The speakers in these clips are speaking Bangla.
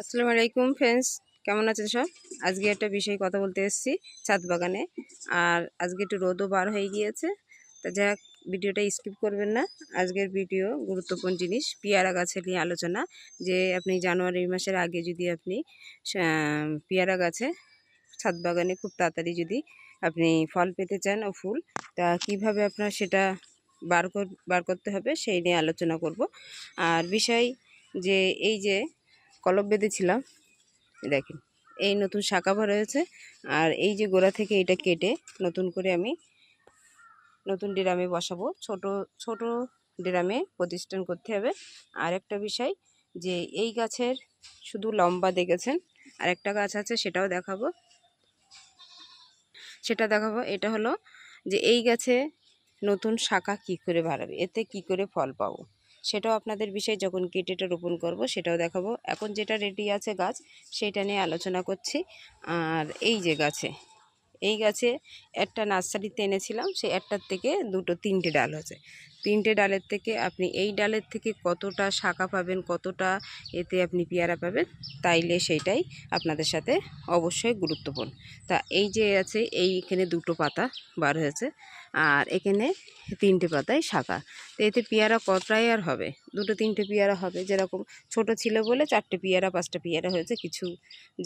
আসসালামু আলাইকুম ফ্রেন্ডস, কেমন আছেন সব? আজকে একটা বিষয়ে কথা বলতে এসেছি ছাদ বাগানে। আর আজকে একটু রোদও বার হয়ে গিয়েছে। তা যাক, ভিডিওটা স্কিপ করবেন না। আজকের ভিডিও গুরুত্বপূর্ণ জিনিস, পেয়ারা গাছের নিয়ে আলোচনা। যে আপনি জানুয়ারি মাসের আগে যদি আপনি পেয়ারা গাছে ছাদ বাগানে খুব তাড়াতাড়ি যদি আপনি ফল পেতে চান ও ফুল, তা কীভাবে আপনার সেটা বার বার করতে হবে সেই নিয়ে আলোচনা করব। আর বিষয় যে এই যে কলম বেঁধেছিলাম। দেখেন, এই নতুন শাখা ভরা হয়েছে। আর এই যে গোড়া থেকে এটা কেটে নতুন করে আমি নতুন ড্রামে বসাবো। ছোট ছোট ড্রামে প্রতিষ্ঠান করতে হবে। আর একটা বিষয় যে এই গাছের শুধু লম্বা দেখেছেন আর একটা গাছ আছে সেটাও দেখাবো। সেটা দেখাবো, এটা হলো যে এই গাছে নতুন শাখা কি করে বাড়াবে, এতে কি করে ফল পাবো। সেটাও আপনাদের বিষয় যখন কেটেটা রোপণ করব, সেটাও দেখাবো। এখন যেটা রেডি আছে গাছ, সেটা নিয়ে আলোচনা করছি। আর এই যে গাছে, এই গাছে একটা নার্সারিতে এনেছিলাম, সেই একটার থেকে দুটো তিনটে ডাল হয়েছে। তিনটে ডালের থেকে আপনি এই ডালের থেকে কতটা শাখা পাবেন, কতটা এতে আপনি পেয়ারা পাবেন, তাইলে সেইটাই আপনাদের সাথে অবশ্যই গুরুত্বপূর্ণ। তা এই যে আছে, এইখানে দুটো পাতা বার হয়েছে। আর এখানে তিনটে পাতায় শাখা। তো এতে পেয়ারা কটাই আর হবে? দুটো তিনটে পেয়ারা হবে। যেরকম ছোট ছিল বলে চারটে পেয়ারা, পাঁচটা পেয়ারা হয়েছে, কিছু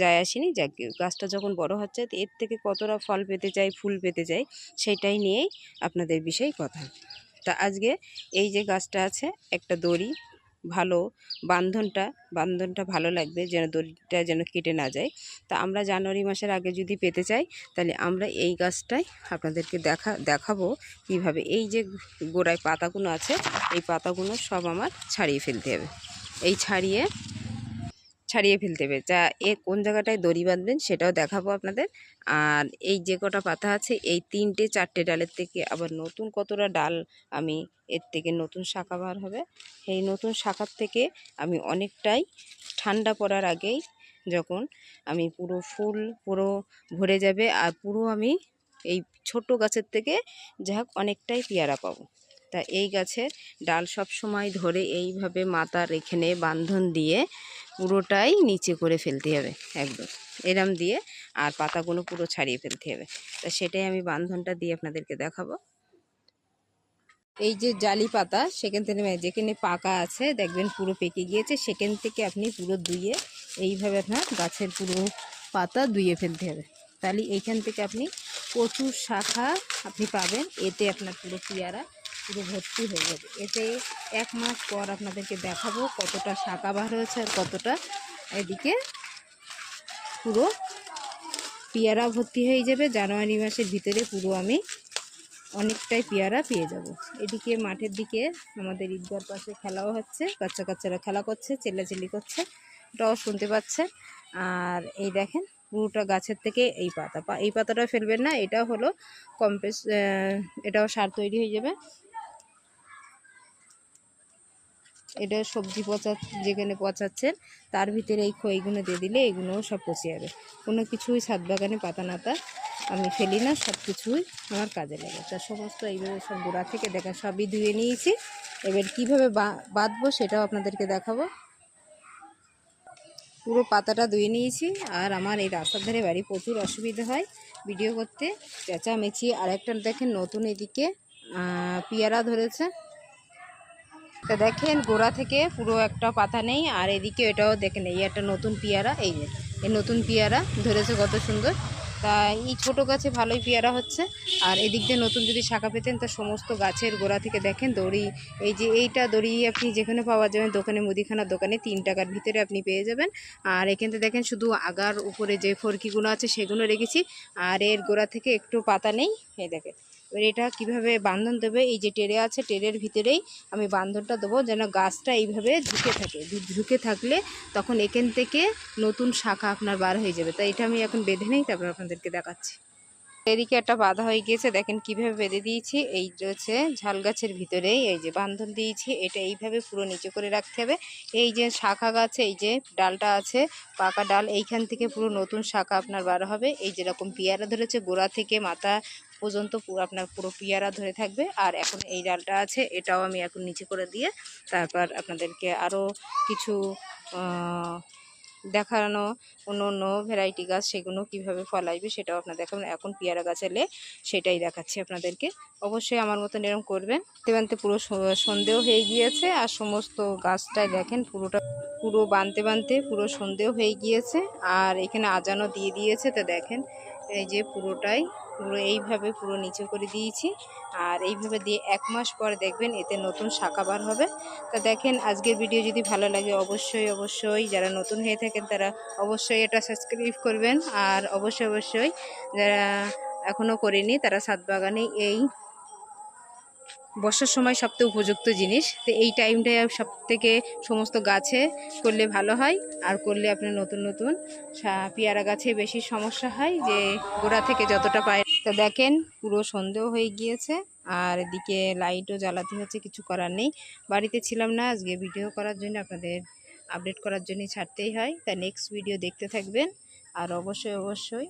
যায় আসেনি। যা গাছটা যখন বড় হচ্ছে, তো এর থেকে কতটা ফল পেতে চাই, ফুল পেতে চাই, সেটাই নিয়েই আপনাদের বিষয়ে কথা। তা আজকে এই যে গাছটা আছে, একটা দড়ি ভালো বান্ধনটা বান্ধনটা ভালো লাগবে যেন দড়িটা যেন কেটে না যায়। তা আমরা জানুয়ারি মাসের আগে যদি পেতে চাই, তাহলে আমরা এই গাছটাই আপনাদেরকে দেখা, দেখাবো কীভাবে। এই যে গোড়ায় পাতাগুলো আছে, এই পাতাগুলো সব আমার ছাড়িয়ে ফেলতে হবে। এই ছাড়িয়ে ছাড়িয়ে ফেলতে হবে। যা এ কোন জায়গাটায় দড়ি বাঁধবেন সেটাও দেখাবো আপনাদের। আর এই যে কটা পাতা আছে, এই তিনটে চারটে ডালের থেকে আবার নতুন কতটা ডাল আমি এর থেকে নতুন শাখা বার হবে। এই নতুন শাখার থেকে আমি অনেকটাই ঠান্ডা পড়ার আগেই যখন আমি পুরো ফুল পুরো ভরে যাবে, আর পুরো আমি এই ছোট গাছের থেকে যা হোক অনেকটাই পেয়ারা পাবো। তা এই গাছের ডাল সব সময় ধরে এইভাবে মাথার এখানে বান্ধন দিয়ে পুরোটাই নিচে করে ফেলতে হবে, একদম। এরম দিয়ে আর পাতাগুলো পুরো ছাড়িয়ে ফেলতে হবে। তা সেটাই আমি বান্ধনটা দিয়ে আপনাদেরকে দেখাবো। এই যে জালি পাতা, সেখান থেকে যেখানে পাকা আছে, দেখবেন পুরো পেকে গিয়েছে, সেখান থেকে আপনি পুরো ধুয়ে এইভাবে আপনার গাছের পুরো পাতা ধুয়ে ফেলতে হবে। তাহলে এইখান থেকে আপনি প্রচুর শাখা আপনি পাবেন, এতে আপনার পুরো পেয়ারা পুরো ভর্তি হয়ে যাবে। এতে এক মাস পর আপনাদেরকে দেখাবো কতটা শাখা বার হয়েছে আর কতটা এদিকে পুরো পেয়ারা ভর্তি হয়ে যাবে। জানুয়ারি মাসের ভিতরে পুরো আমি অনেকটাই পেয়ারা পেয়ে যাব। এদিকে মাঠের দিকে আমাদের ঈদগার পাশে খেলাও হচ্ছে, বাচ্চা কাচ্চারা খেলা করছে, চেল্লাচিল্লি করছে ওটাও শুনতে পাচ্ছে আর এই দেখেন, পুরোটা গাছের থেকে এই পাতা। এই পাতাটা ফেলবেন না, এটা হলো কম্পেস এটাও সার তৈরি হয়ে যাবে। এটা সবজি পচা যেখানে পচাচ্ছেন, তার ভিতরে এই খইগুলো দিয়ে দিলে এগুলোও সব পচে যাবে। কোনো কিছুই ছাদ বাগানে পাতা নাতা আমি ফেলি না, সব কিছুই আমার কাজে লাগে। তা সমস্ত এইভাবে সব গোড়া থেকে দেখা, সবই ধুয়ে নিয়েছি। এবার কীভাবে বাঁধবো সেটাও আপনাদেরকে দেখাবো। পুরো পাতাটা ধুয়ে নিয়েছি, আর আমার এই রাস্তার ধারে বাড়ি প্রচুর অসুবিধা হয় ভিডিও করতে। চেঁচামেচি আর একটা দেখেন নতুন এদিকে পেয়ারা ধরেছে। তা দেখেন, গোড়া থেকে পুরো একটা পাতা নেই, আর এদিকে এটাও দেখেন, এই একটা নতুন পেয়ারা, এই যে, এই নতুন পেয়ারা ধরেছে কত সুন্দর। তা এই ছোট গাছে ভালোই পেয়ারা হচ্ছে, আর এদিক দিয়ে নতুন যদি শাখা পেতেন, তা সমস্ত গাছের গোড়া থেকে দেখেন, দড়ি, এই যে এইটা দড়ি আপনি যেখানে পাওয়া যাবেন, দোকানে, মুদিখানার দোকানে, তিন টাকার ভিতরে আপনি পেয়ে যাবেন। আর এখান দেখেন, শুধু আগার উপরে যে ফরকিগুলো আছে, সেগুলো রেখেছি, আর এর গোড়া থেকে একটু পাতা নেই, এই দেখেন। এবার এটা কীভাবে বান্ধন দেবে? এই যে টেরে আছে, টেরের ভিতরেই আমি বান্ধনটা দেবো যেন গাছটা এইভাবে ঝুঁকে থাকে। ঝুঁকে থাকলে তখন এখান থেকে নতুন শাখা আপনার বার হয়ে যাবে। তাই এটা আমি এখন বেঁধে নেই, তারপর আপনাদেরকে দেখাচ্ছি। এদিকে একটা বাধা হয়ে গিয়েছে, দেখেন কীভাবে বেঁধে দিয়েছি। এই হচ্ছে ঝাল গাছের ভিতরেই এই যে বান্ধন দিয়েছি, এটা এইভাবে পুরো নিচে করে রাখতে হবে। এই যে শাখা গাছে, এই যে ডালটা আছে, পাকা ডাল, এইখান থেকে পুরো নতুন শাখা আপনার বার হবে। এই যেরকম পেয়ারা ধরেছে, গোড়া থেকে মাথা পর্যন্ত পুরো আপনার পুরো পেয়ারা ধরে থাকবে। আর এখন এই ডালটা আছে, এটাও আমি এখন নিচে করে দিয়ে তারপর আপনাদেরকে আরও কিছু দেখানো অন্য অন্য ভ্যারাইটি গাছ সেগুলো কীভাবে ফলাইবে সেটাও আপনার দেখাবেন। এখন পেয়ারা গাছ এলে সেটাই দেখাচ্ছি আপনাদেরকে। অবশ্যই আমার মতন এরকম করবেন। বানতে পুরো সন্দেহ হয়ে গিয়েছে আর সমস্ত গাছটাই দেখেন পুরোটা, পুরো বানতে বানতে পুরো সন্দেহ হয়ে গিয়েছে। আর এখানে আজানো দিয়ে দিয়েছে। তো দেখেন এই যে পুরোটাই পুরো এইভাবে পুরো নিচে করে দিয়েছি। আর এইভাবে দিয়ে এক মাস পর দেখবেন এতে নতুন শাখা বার হবে। তা দেখেন, আজকের ভিডিও যদি ভালো লাগে অবশ্যই অবশ্যই যারা নতুন হয়ে থাকেন তারা অবশ্যই এটা সাবস্ক্রাইব করবেন। আর অবশ্যই অবশ্যই যারা এখনও করেনি তারা সাত বাগানে এই বর্ষার সময় সবথেকে উপযুক্ত জিনিস। তো এই টাইমটায় সব থেকে সমস্ত গাছে করলে ভালো হয়, আর করলে আপনার নতুন নতুন পেয়ারা গাছে বেশি সমস্যা হয় যে গোড়া থেকে যতটা পায়। তা দেখেন, পুরো সন্ধেও হয়ে গিয়েছে, আর এদিকে লাইটও জ্বালাতে হচ্ছে, কিছু করার নেই। বাড়িতে ছিলাম না, আজকে ভিডিও করার জন্য আপনাদের আপডেট করার জন্য ছাড়তেই হয়। তা নেক্সট ভিডিও দেখতে থাকবেন, আর অবশ্যই অবশ্যই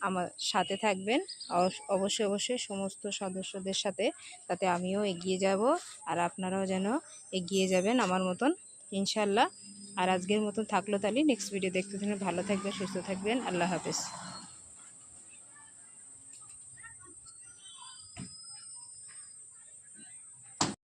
আমার সাথে থাকবেন। অবশ- অবশ্যই অবশ্যই সমস্ত সদস্যদের সাথে, তাতে আমিও এগিয়ে যাব আর আপনারাও যেন এগিয়ে যাবেন আমার মতন ইনশাল্লাহ আর আজকের মতন থাকল তাহলে নেক্সট ভিডিও দেখতে থাকবেন ভালো থাকবেন, সুস্থ থাকবেন। আল্লাহ হাফেজ।